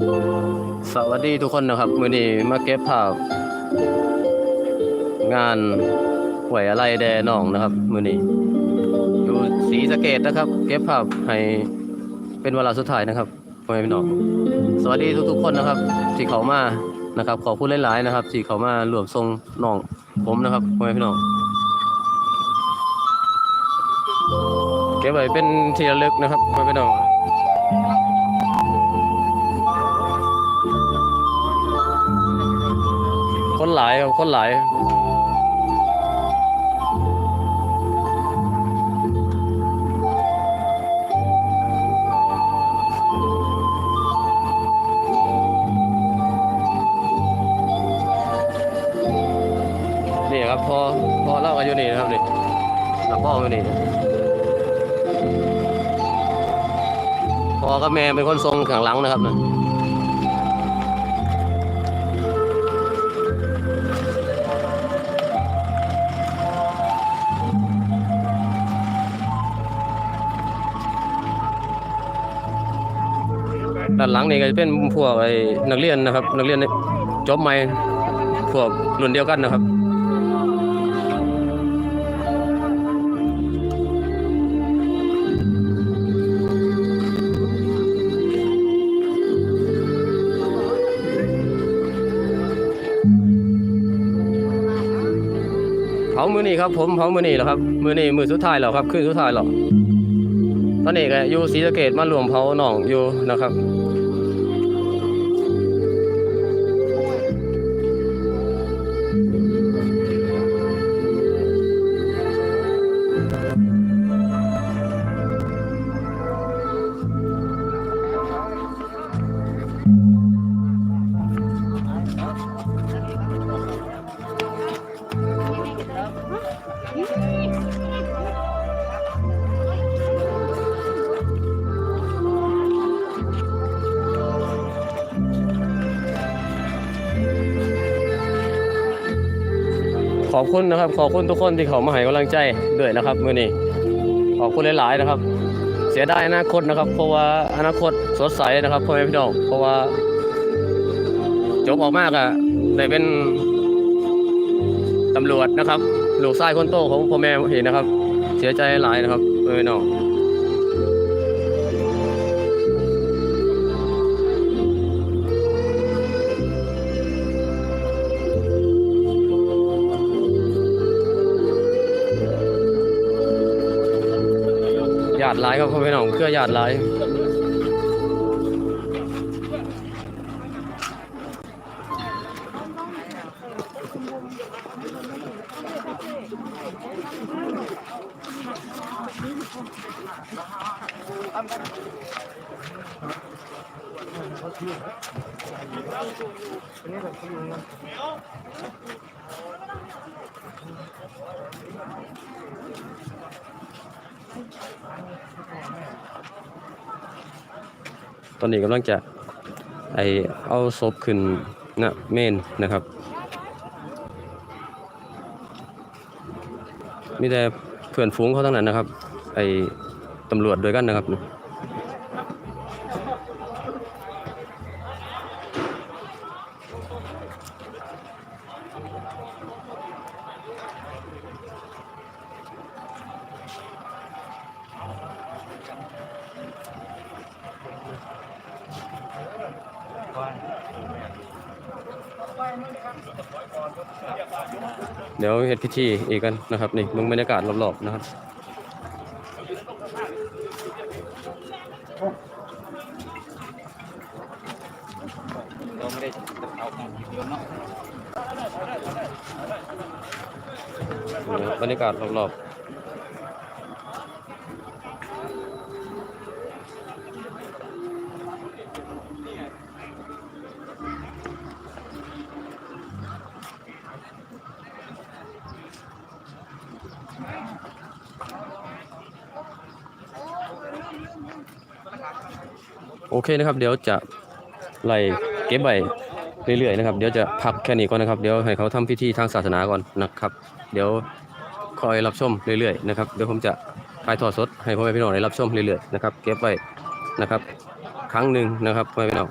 สวัสดีทุกคนนะครับมือนี้มาเก็บภาพ งานหวยอะไรแดหนองนะครับ มือนี้อยู่ศรีสะเกดนะครับ เก็บภาพให้เป็นเวลาสุดท้ายนะครับพ่อแม่พี่น้องสวัสดีทุกๆคนนะครับที่เขามานะครับ ขอบคุณหลายๆนะครับที่เขามารวมทรงน้องผมนะครับพ่อแม่พี่น้องเก็บไว้เป็นที่ระลึกนะครับพ่อแม่พี่น้อง คนหลายครับคนหลายนี่ครับพอพอเล่ากันอยู่นี่นะครับนี่นักพ่ออยู่นี่พ่อกับแม่เป็นคนทรงข้างหลังนะครับนะ ด้านหลังนี่ก็จะเป็นพวกไอ้นักเรียนนะครับ นักเรียนจบใหม่พวกรุ่นเดียวกันนะครับเผามือนี้ครับผมเผามือนี้แล้วครับมือนี้มือสุดท้ายแล้วครับขึ้นสุดท้ายแล้วตอนนี้ก็อยู่ศรีสะเกดมารวมเผาหนองอยู่นะครับ ขอบคุณนะครับ ขอบคุณทุกคนที่เขามาให้กำลังใจด้วยนะครับมื่อนี้ขอบคุณหลายๆนะครับ เสียดายอนาคตนะครับ เพราะว่าอนาคตสดใสนะครับพ่อแม่พี่น้องเพราะว่าจบออกมากอะได้เป็นตำรวจนะครับลูกชายคนโตของพ่อแม่เห็นนะครับ เสียใจหลายนะครับพ่อแม่พี่น้องาติหลายครับพ่อพี่น้องเครือญาติหลาย ตอนนี้กำลังจะไอเอาศพขึ้นนะเมนนะครับมีแต่เพื่อนฝูงเขาทั้งนั้นนะครับ ไอตำรวจด้วยกันนะครับ เดี๋ยวเฮ็ดพิธีอีกกันนะครับนี่มึงบรรยากาศรอบๆนะครับเราไม่ได้เอาของเดียวเนาะนี่ครับบรรยากาศรอบๆ โอเคนะครับ เดี๋ยวจะไล่เก็บไว้เรื่อยๆนะครับ เดี๋ยวจะพักแค่นี้ก่อนนะครับ เดี๋ยวให้เขาทำพิธีทางศาสนาก่อนนะครับ เดี๋ยวคอยรับชมเรื่อยๆนะครับ เดี๋ยวผมจะถ่ายทอดสดให้พ่อแม่พี่น้องได้รับชมเรื่อยๆนะครับ เก็บไว้นะครับ ครั้งหนึ่งนะครับพ่อแม่พี่น้อง